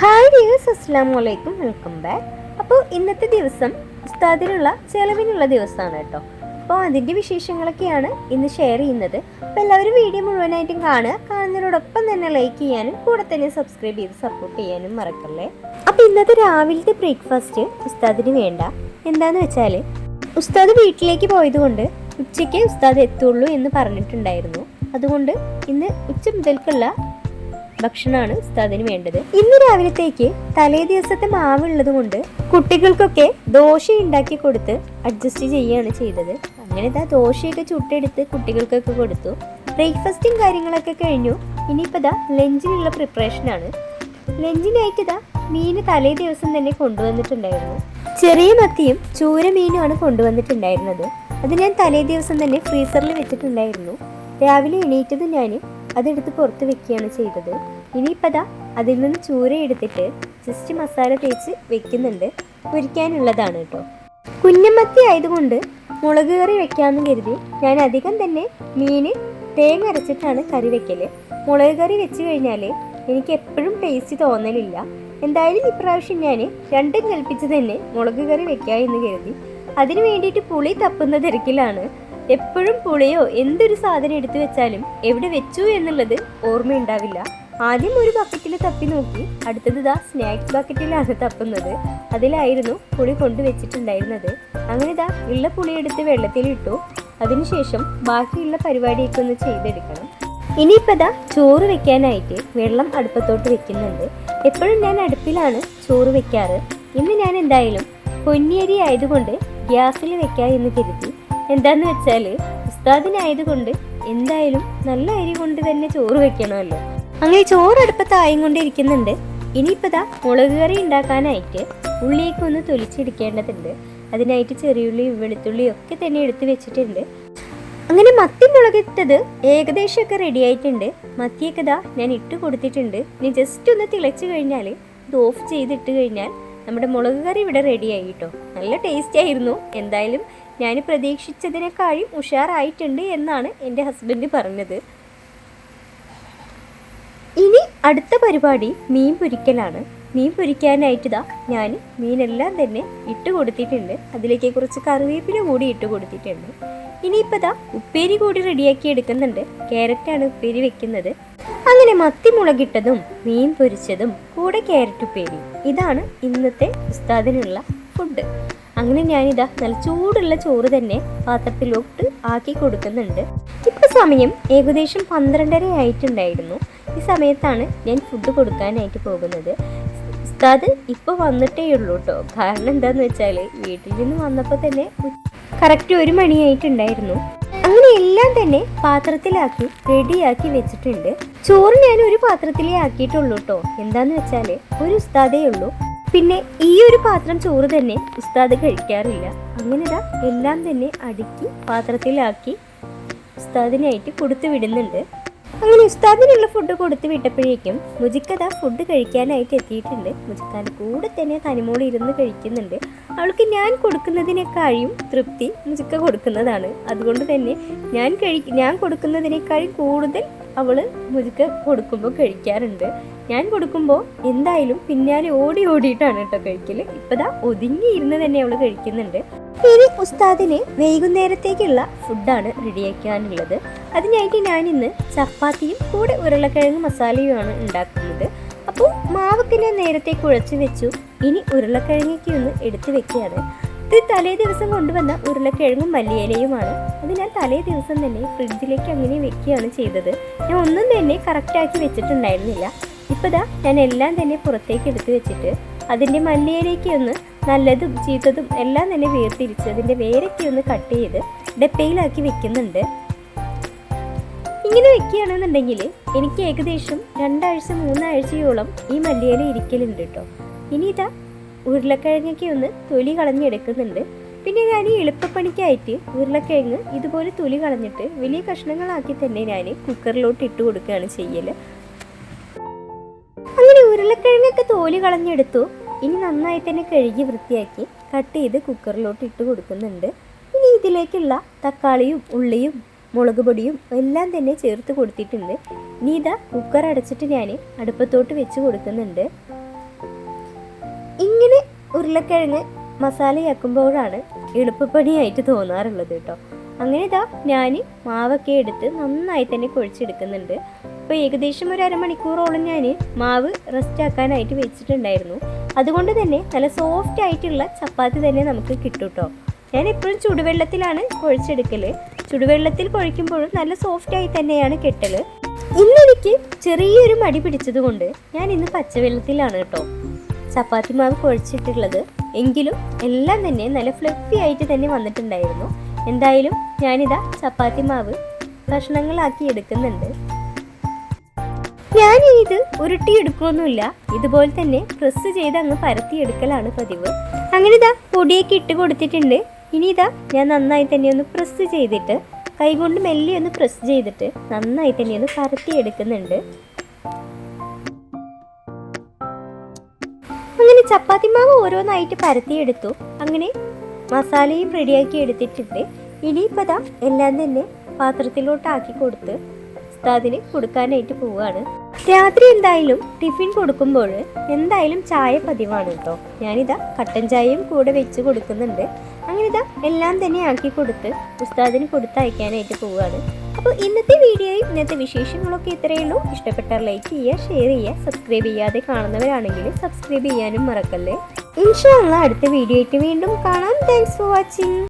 Hi dears അസ്സാം വലൈക്കും welcome back അപ്പോൾ ഇന്നത്തെ ദിവസം ഉസ്താദിനുള്ള ചെലവിനുള്ള ദിവസമാണ് കേട്ടോ. അപ്പോൾ അതിന്റെ വിശേഷങ്ങളൊക്കെയാണ് ഇന്ന് ഷെയർ ചെയ്യുന്നത്. അപ്പോൾ എല്ലാവരും വീഡിയോ മുഴുവനായിട്ടും കാണുക. കാണുന്നതിനോടൊപ്പം തന്നെ ലൈക്ക് ചെയ്യാനും കൂടെ തന്നെ സബ്സ്ക്രൈബ് ചെയ്ത് സപ്പോർട്ട് ചെയ്യാനും മറക്കല്ലേ? അപ്പോൾ ഇന്നത്തെ രാവിലത്തെ ബ്രേക്ക്ഫാസ്റ്റ് ഉസ്താദിന് വേണ്ട. എന്താന്ന് വെച്ചാൽ ഉസ്താദ് വീട്ടിലേക്ക് പോയതുകൊണ്ട് ഉച്ചയ്ക്ക് ഉസ്താദ് എത്തുള്ളൂ എന്ന് പറഞ്ഞിട്ടുണ്ടായിരുന്നു. അതുകൊണ്ട് ഇന്ന് ഉച്ച മുതൽക്കുള്ള ഭക്ഷണമാണ് ഉസ്താദിന് വേണ്ടത്. ഇന്ന് രാവിലത്തേക്ക് തലേ ദിവസത്തെ മാവുള്ളത് കൊണ്ട് കുട്ടികൾക്കൊക്കെ ദോശ ഉണ്ടാക്കി കൊടുത്ത് അഡ്ജസ്റ്റ് ചെയ്യുകയാണ് ചെയ്തത്. അങ്ങനെ ഇതാ ദോശയൊക്കെ ചുട്ടെടുത്ത് കുട്ടികൾക്കൊക്കെ കൊടുത്തു. ബ്രേക്ക്ഫാസ്റ്റും കാര്യങ്ങളൊക്കെ കഴിഞ്ഞു. ഇനിയിപ്പോൾ ഇതാ ലഞ്ചിനുള്ള പ്രിപ്പറേഷനാണ് ലഞ്ചിനായിട്ട് ഇതാ മീന് തലേ ദിവസം തന്നെ കൊണ്ടുവന്നിട്ടുണ്ടായിരുന്നു. ചെറിയ മത്തിയും ചൂര മീനുമാണ് കൊണ്ടുവന്നിട്ടുണ്ടായിരുന്നത്. അത് ഞാൻ തലേ ദിവസം തന്നെ ഫ്രീസറിൽ വെച്ചിട്ടുണ്ടായിരുന്നു. രാവിലെ എണീറ്റത് ഞാൻ അതെടുത്ത് പുറത്ത് വെക്കുകയാണ് ചെയ്തത്. ഇനിയിപ്പതാ അതിൽ നിന്ന് ചൂര എടുത്തിട്ട് ജസ്റ്റ് മസാല തേച്ച് വെക്കുന്നുണ്ട്. പൊരിക്കാനുള്ളതാണ് കേട്ടോ. കുഞ്ഞമ്മത്തി ആയതുകൊണ്ട് മുളക് കറി വെക്കാമെന്ന് കരുതി ഞാൻ അധികം തന്നെ മീന് തേങ്ങ അരച്ചിട്ടാണ് കറി വെക്കൽ. മുളക് കറി വെച്ച് കഴിഞ്ഞാൽ എനിക്ക് എപ്പോഴും ടേസ്റ്റ് തോന്നലില്ല. എന്തായാലും ഇപ്രാവശ്യം ഞാൻ രണ്ടും കൽപ്പിച്ച് തന്നെ മുളക് കറി വെക്കാം എന്ന് കരുതി. അതിന് വേണ്ടിയിട്ട് പുളി തപ്പുന്ന തിരക്കിലാണ്. എപ്പോഴും പുളിയോ എന്തൊരു സാധനം എടുത്തു വെച്ചാലും എവിടെ വെച്ചു എന്നുള്ളത് ഓർമ്മയുണ്ടാവില്ല. ആദ്യം ഒരു ബക്കറ്റിൽ തപ്പി നോക്കി അടുത്തത് ഇതാ സ്നാക്സ് ബക്കറ്റിലാണ് തപ്പുന്നത്. അതിലായിരുന്നു പുളി കൊണ്ടുവച്ചിട്ടുണ്ടായിരുന്നത്. അങ്ങനെ ഇതാ ഉള്ള പുളി എടുത്ത് വെള്ളത്തിലിട്ടു അതിനുശേഷം ബാക്കിയുള്ള പരിപാടിയൊക്കെ ഒന്ന് ചെയ്തെടുക്കണം. ഇനിയിപ്പോൾ ഇതാ ചോറ് വെക്കാനായിട്ട് വെള്ളം അടുപ്പത്തോട്ട് വെക്കുന്നുണ്ട്. എപ്പോഴും ഞാൻ അടുപ്പിലാണ് ചോറ് വെക്കാറ്. ഇന്ന് ഞാൻ എന്തായാലും പൊന്നിയരി ആയതുകൊണ്ട് ഗ്യാസിൽ വെക്കാം എന്ന് കരുതി എന്താന്ന് വെച്ചാൽ ഉസ്താദിനായതുകൊണ്ട് എന്തായാലും നല്ല അരി കൊണ്ട് തന്നെ ചോറ് വെക്കണമല്ലോ. അങ്ങനെ ചോറ് അടുപ്പത്തായും കൊണ്ടിരിക്കുന്നുണ്ട് ഇനിയിപ്പോ ദാ മുളക് കറി ഉണ്ടാക്കാനായിട്ട് ഉള്ളിയൊക്കെ ഒന്ന് തൊലിച്ചെടുക്കേണ്ടതുണ്ട്. അതിനായിട്ട് ചെറിയുള്ളിയും വെളുത്തുള്ളിയും ഒക്കെ തന്നെ എടുത്തു വെച്ചിട്ടുണ്ട്. അങ്ങനെ മത്തി മുളകിട്ടത് ഏകദേശമൊക്കെ റെഡി ആയിട്ടുണ്ട്. മത്തിയൊക്കെ ദാ ഞാൻ ഇട്ട് കൊടുത്തിട്ടുണ്ട്. ഇനി ജസ്റ്റ് ഒന്ന് തിളച്ചു കഴിഞ്ഞാൽ ഇത് ഓഫ് ചെയ്തിട്ട് കഴിഞ്ഞാൽ നമ്മുടെ മുളക് കറി ഇവിടെ റെഡി ആയി കേട്ടോ നല്ല ടേസ്റ്റ് ആയിരുന്നു. എന്തായാലും ഞാൻ പ്രതീക്ഷിച്ചതിനേക്കാളും ഉഷാറായിട്ടുണ്ട് എന്നാണ് എന്റെ ഹസ്ബൻഡ് പറഞ്ഞത്. ഇനി അടുത്ത പരിപാടി മീൻ പൊരിക്കലാണ്. മീൻ പൊരിക്കാനായിട്ട് ഞാൻ മീനെല്ലാം തന്നെ ഇട്ട് കൊടുത്തിട്ടുണ്ട്. അതിലേക്ക് കുറച്ച് കറിവേപ്പില കൂടി ഇട്ട് കൊടുത്തിട്ടുണ്ട്. ഇനിയിപ്പോൾ ഇതാ ഉപ്പേരി കൂടി റെഡിയാക്കി എടുക്കുന്നുണ്ട്. ക്യാരറ്റാണ് ഉപ്പേരി വെക്കുന്നത്. അങ്ങനെ മത്തി മുളകിട്ടതും മീൻ പൊരിച്ചതും കൂടെ ക്യാരറ്റ് ഉപ്പേരി. ഇതാണ് ഇന്നത്തെ ഉസ്താദിനുള്ള ഫുഡ്. അങ്ങനെ ഞാനിതാ നല്ല ചൂടുള്ള ചോറ് തന്നെ പാത്രത്തിലോട്ട് ആക്കി കൊടുക്കുന്നുണ്ട്. ഇപ്പൊ സമയം ഏകദേശം പന്ത്രണ്ടര ആയിട്ടുണ്ടായിരുന്നു. ഈ സമയത്താണ് ഞാൻ ഫുഡ് കൊടുക്കാനായിട്ട് പോകുന്നത്. ഉസ്താദ് ഇപ്പോൾ വന്നിട്ടേ ഉള്ളൂ കേട്ടോ കാരണം എന്താന്ന് വെച്ചാൽ വീട്ടിൽ നിന്ന് വന്നപ്പോൾ തന്നെ കറക്റ്റ് ഒരു മണിയായിട്ടുണ്ടായിരുന്നു അങ്ങനെ എല്ലാം തന്നെ പാത്രത്തിലാക്കി റെഡിയാക്കി വെച്ചിട്ടുണ്ട്. ചോറ് ഞാൻ ഒരു പാത്രത്തിലേ ആക്കിയിട്ടുള്ളൂ കേട്ടോ എന്താന്ന് വെച്ചാൽ ഒരു ഉസ്താദേ ഉള്ളൂ. പിന്നെ ഈ ഒരു പാത്രം ചോറ് തന്നെ ഉസ്താദ് കഴിക്കാറില്ല. അങ്ങനെ ഇതാ എല്ലാം തന്നെ അടുക്കി പാത്രത്തിലാക്കി ഉസ്താദിനായിട്ട് കൊടുത്തു വിടുന്നുണ്ട്. അങ്ങനെ ഉസ്താദിനുള്ള ഫുഡ് കൊടുത്തു വിട്ടപ്പോഴേക്കും മുജിക്കത ഫുഡ് കഴിക്കാനായിട്ട് എത്തിയിട്ടുണ്ട്. മുജിക്കാൻ കൂടെ തന്നെ തനിമോൾ ഇരുന്ന് കഴിക്കുന്നുണ്ട്. അവൾക്ക് ഞാൻ കൊടുക്കുന്നതിനേക്കാളും തൃപ്തി മുജിക്ക കൊടുക്കുന്നതാണ്. അതുകൊണ്ട് തന്നെ ഞാൻ കഴി ഞാൻ കൊടുക്കുന്നതിനേക്കാളും കൂടുതൽ അവൾ മുജിക്ക കൊടുക്കുമ്പോൾ കഴിക്കാറുണ്ട്. ഞാൻ കൊടുക്കുമ്പോൾ എന്തായാലും പിന്നാലെ ഓടി ഓടിയിട്ടാണ് കേട്ടോ കഴിക്കൽ. ഇപ്പതാ ഒതുങ്ങിയിരുന്ന് തന്നെ അവൾ കഴിക്കുന്നുണ്ട്. ഇനി ഉസ്താദിന് വൈകുന്നേരത്തേക്കുള്ള ഫുഡാണ് റെഡിയാക്കാനുള്ളത്. അതിനായിട്ട് ഞാൻ ഇന്ന് ചപ്പാത്തിയും കൂടെ ഉരുളക്കിഴങ്ങ് മസാലയുമാണ് ഉണ്ടാക്കുന്നത്. അപ്പോൾ മാവൊക്കെ ഞാൻ നേരത്തെ കുഴച്ച് വെച്ചു. ഇനി ഉരുളക്കിഴങ്ങൊക്കെ ഒന്ന് എടുത്ത് വെക്കുകയാണ്. ഇത് തലേ ദിവസം കൊണ്ടുവന്ന ഉരുളക്കിഴങ്ങും മല്ലിയിലയുമാണ്. അത് ഞാൻ തലേ ദിവസം തന്നെ ഫ്രിഡ്ജിലേക്ക് അങ്ങനെ വെക്കുകയാണ് ചെയ്തത്. ഞാൻ ഒന്നും തന്നെ കറക്റ്റാക്കി വെച്ചിട്ടുണ്ടായിരുന്നില്ല. ഇപ്പോൾ ദാ ഞാൻ എല്ലാം തന്നെ പുറത്തേക്ക് എടുത്ത് വെച്ചിട്ട് അതിന്റെ മല്ലിയിലേക്ക് ഒന്ന് നല്ലതും ചീത്തതും എല്ലാം തന്നെ വേർതിരിച്ച് അതിന്റെ വേരൊക്കെ ഒന്ന് കട്ട് ചെയ്ത് ഡപ്പയിലാക്കി വെക്കുന്നുണ്ട്. ഇങ്ങനെ വെക്കുകയാണെന്നുണ്ടെങ്കിൽ എനിക്ക് ഏകദേശം രണ്ടാഴ്ച മൂന്നാഴ്ചയോളം ഈ മല്ലിയില ഇരിക്കലുണ്ട് കേട്ടോ. ഇനി ഇതാ ഉരുളക്കിഴങ്ങൊക്കെ ഒന്ന് തൊലി കളഞ്ഞെടുക്കുന്നുണ്ട്. പിന്നെ ഞാൻ ഈ എളുപ്പപ്പണിക്കായിട്ട് ഉരുളക്കിഴങ്ങ് ഇതുപോലെ തൊലി കളഞ്ഞിട്ട് വലിയ കഷ്ണങ്ങളാക്കി തന്നെ ഞാൻ കുക്കറിലോട്ട് ഇട്ട് കൊടുക്കുകയാണ് ചെയ്യൽ അങ്ങനെ ഉരുളക്കിഴങ്ങൊക്കെ തോലി കളഞ്ഞെടുത്തു. ഇനി നന്നായി തന്നെ കഴുകി വൃത്തിയാക്കി കട്ട് ചെയ്ത് കുക്കറിലോട്ട് ഇട്ട് കൊടുക്കുന്നുണ്ട്. ഇനി ഇതിലേക്കുള്ള തക്കാളിയും ഉള്ളിയും മുളക് പൊടിയും എല്ലാം തന്നെ ചേർത്ത് കൊടുത്തിട്ടുണ്ട്. ഇനി ഇതാ കുക്കർ അടച്ചിട്ട് ഞാൻ അടുപ്പത്തോട്ട് വെച്ച് കൊടുക്കുന്നുണ്ട്. ഉരുളക്കിഴങ്ങ് മസാലയാക്കുമ്പോഴാണ് എളുപ്പപ്പണിയായിട്ട് തോന്നാറുള്ളത് കേട്ടോ. അങ്ങനെ ഇതാ ഞാൻ മാവൊക്കെ എടുത്ത് നന്നായി തന്നെ കുഴച്ചെടുക്കുന്നുണ്ട്. അപ്പോൾ ഏകദേശം ഒരു അരമണിക്കൂറോളം ഞാൻ മാവ് റെസ്റ്റ് ആക്കാനായിട്ട് വെച്ചിട്ടുണ്ടായിരുന്നു. അതുകൊണ്ട് തന്നെ നല്ല സോഫ്റ്റ് ആയിട്ടുള്ള ചപ്പാത്തി തന്നെ നമുക്ക് കിട്ടും കേട്ടോ. ഞാൻ എപ്പോഴും ചുടുവെള്ളത്തിലാണ് കുഴച്ചെടുക്കൽ ചുടുവെള്ളത്തിൽ കുഴയ്ക്കുമ്പോഴും നല്ല സോഫ്റ്റ് ആയി തന്നെയാണ് കെട്ടൽ ഇന്നെനിക്ക് ചെറിയൊരു മടി പിടിച്ചതുകൊണ്ട് ഞാൻ ഇന്ന് പച്ചവെള്ളത്തിലാണ് കേട്ടോ. ചപ്പാത്തി മാവ് കുഴച്ചിട്ടുള്ളത് എങ്കിലും എല്ലാം തന്നെ നല്ല ഫ്ലഫി ആയിട്ട് തന്നെ വന്നിട്ടുണ്ടായിരുന്നു. എന്തായാലും ഞാനിതാ ചപ്പാത്തി മാവ് കഷ്ണങ്ങളാക്കി എടുക്കുന്നുണ്ട്. ഞാൻ ഇത് ഉരുട്ടി എടുക്കുമൊന്നുമില്ല ഇതുപോലെ തന്നെ പ്രസ് ചെയ്ത് അങ്ങ് പരത്തി എടുക്കലാണ് പതിവ്. അങ്ങനെ ഇതാ പൊടിയൊക്കെ ഇട്ട് കൊടുത്തിട്ടുണ്ട്. ഇനി ഇതാ ഞാൻ നന്നായി തന്നെ ഒന്ന് പ്രസ് ചെയ്തിട്ട് കൈകൊണ്ട് മെല്ലെ ഒന്ന് പ്രസ് ചെയ്തിട്ട് നന്നായി തന്നെ ഒന്ന് പരത്തി അങ്ങനെ ചപ്പാത്തി മാവ് ഓരോന്നായിട്ട് പരത്തിയെടുത്തു. അങ്ങനെ മസാലയും റെഡിയാക്കി എടുത്തിട്ടുണ്ട്. ഇനിയിപ്പോൾ ദാ എല്ലാം തന്നെ പാത്രത്തിലോട്ടാക്കി കൊടുത്ത് ഉസ്താദിന് കൊടുക്കാനായിട്ട് പോവുകയാണ് രാത്രി എന്തായാലും ടിഫിൻ കൊടുക്കുമ്പോൾ എന്തായാലും ചായ പതിവാണ് കേട്ടോ. ഞാനിതാ കട്ടൻ ചായയും കൂടെ വെച്ച് കൊടുക്കുന്നുണ്ട്. അങ്ങനെ ഇതാ എല്ലാം തന്നെ ആക്കി കൊടുത്ത് ഉസ്താദിന് കൊടുത്തയക്കാനായിട്ട് പോവുകയാണ് അപ്പോൾ ഇന്നത്തെ വീഡിയോയും ഇന്നത്തെ വിശേഷങ്ങളൊക്കെ ഇത്രയേ ഉള്ളൂ. ഇഷ്ടപ്പെട്ടാൽ ലൈക്ക് ചെയ്യുക ഷെയർ ചെയ്യുക സബ്സ്ക്രൈബ് ചെയ്യാതെ കാണുന്നവരാണെങ്കിൽ സബ്സ്ക്രൈബ് ചെയ്യാനും മറക്കല്ലേ. ഇൻഷാല്ല അടുത്ത വീഡിയോ ആയിട്ട് വീണ്ടും കാണാം. Thanks for watching